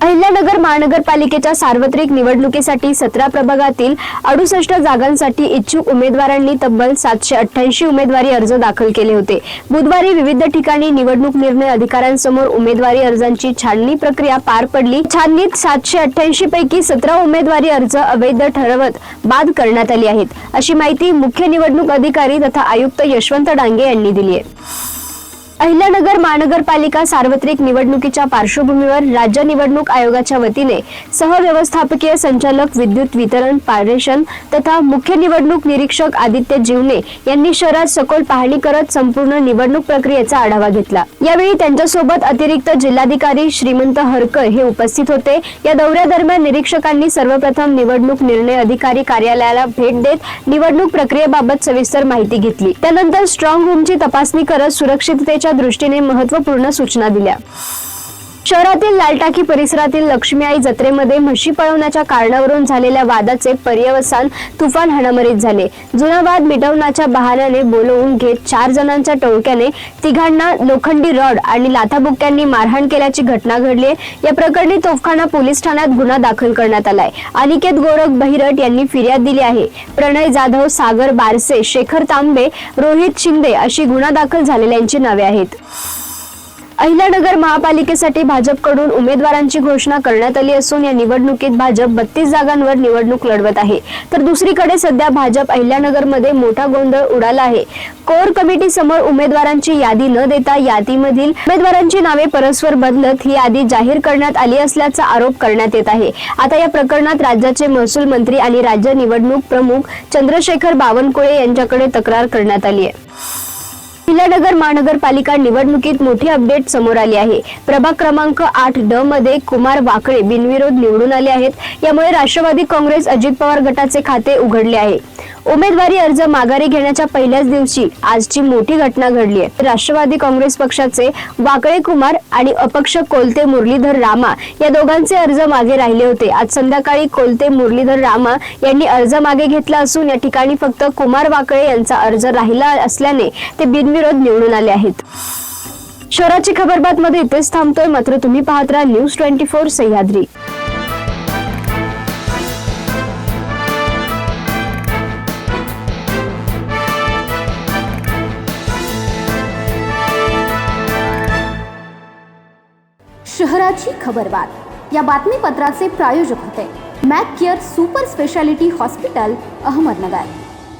अहिल्यानगर महानगरपालिकेच्या सार्वत्रिक निवडणुकीसाठी सतरा प्रभागातील अडुसष्ट जागांसाठी इच्छुक उमेदवारांनी तब्बल सातशे अठ्ठ्याऐंशी उमेदवारी अर्ज दाखल केले होते. बुधवारी विविध ठिकाणी निवडणूक निर्णय अधिकाऱ्यांसमोर उमेदवारी अर्जांची छाननी प्रक्रिया पार पडली. छाननीत सातशे अठ्ठ्याऐंशी पैकी सतरा उमेदवारी अर्ज अवैध ठरवत बाद करण्यात आली आहेत. अशी माहिती मुख्य निवडणूक अधिकारी तथा आयुक्त यशवंत डांगे यांनी दिली आहे. अहिल्यानगर महानगरपालिका सार्वत्रिक निवडणुकीच्या पार्श्वभूमीवर राज्य निवडणूक आयोगाच्या वतीने सहव्यवस्थापकीय संचालक विद्युत वितरण पारेषण तथा मुख्य निवडणूक निरीक्षक आदित्य जीवने यांनी शहरात सखोल पाहणी करत संपूर्ण निवडणूक प्रक्रियेचा आढावा घेतला. यावेळी त्यांच्यासोबत अतिरिक्त जिल्हाधिकारी श्रीमंत हरकर हे उपस्थित होते. या दौऱ्यादरम्यान निरीक्षकांनी सर्वप्रथम निवडणूक निर्णय अधिकारी कार्यालयाला भेट देत निवडणूक प्रक्रियेबाबत सविस्तर माहिती घेतली. त्यानंतर स्ट्रॉंग रूमची तपासणी करत सुरक्षिततेच्या दृष्टीने महत्त्वपूर्ण सूचना दिल्या. शहरातील लालटाकी परिसरातील लक्ष्मी आई जत्रेमध्ये म्हशी पळवण्याच्या कारणावरून झालेल्या वादाचे पर्यवसान तुफान हाणामारीत झाले. जुना वाद मिटवण्याच्या बहाण्याने बोलवून घेत चार जणांच्या टोळक्याने तिघांना लोखंडी रॉड आणि लाथाबुक्क्यांनी मारहाण केल्याची घटना घडली आहे. या प्रकरणी तोफखाना पोलीस ठाण्यात गुन्हा दाखल करण्यात आलाय. अनिकेत गोरख बहिरट यांनी फिर्याद दिली आहे. प्रणय जाधव सागर बारसे शेखर तांबे रोहित शिंदे अशी गुन्हा दाखल झालेल्यांची नावे आहेत. अहिल्यानगर महापालिकेसाठी भाजपकडून उमेदवारांची घोषणा करण्यात आली असून या निवडणुकीत भाजप बत्तीस जागांवर निवडणूक लढवत आहे. तर दुसरीकडे सध्या भाजप अहिल्यानगरमध्ये मोठा गोंधळ उडाला आहे. कोर कमिटी समोर उमेदवारांची यादी न देता यादीमधील उमेदवारांची नावे परस्पर बदलत ही यादी जाहीर करण्यात आली असल्याचा आरोप करण्यात येत आहे. आता या प्रकरणात राज्याचे महसूल मंत्री आणि राज्य निवडणूक प्रमुख चंद्रशेखर बावनकुळे यांच्याकडे तक्रार करण्यात आली आहे. अहिल्यानगर महानगरपालिका निवडणुकीत मोठी अपडेट समोर आली आहे. प्रभाग क्रमांक आठ ड मध्ये कुमार वाकळे बिनविरोध निवडून आले आहेत. यामुळे राष्ट्रवादी काँग्रेस अजित पवार गटाचे खाते उघडले आहे. उमेदवारी अर्ज माघारी घेण्याच्या पहिल्याच दिवशी आजची मोठी घटना घडली आहे. राष्ट्रवादी काँग्रेस पक्षाचे वाकळे कुमार आणि अपक्ष कोलते मुरलीधर रामा या दोघांचे अर्ज मागे राहिले होते. आज संध्याकाळी कोलते मुरलीधर रामा यांनी अर्ज मागे घेतला असून या ठिकाणी फक्त कुमार वाकळे यांचा अर्ज राहिला असल्याने ते बिनविरोध निवडून आले आहेत. शहराची खबरबात मध्ये इथेच थांबतोय. मात्र तुम्ही पाहत राहा न्यूज ट्वेंटी फोर सह्याद्री. शहराची खबरबात या बातमीपत्राचे प्रायोजक होते. Mac Care super speciality hospital Ahmednagar.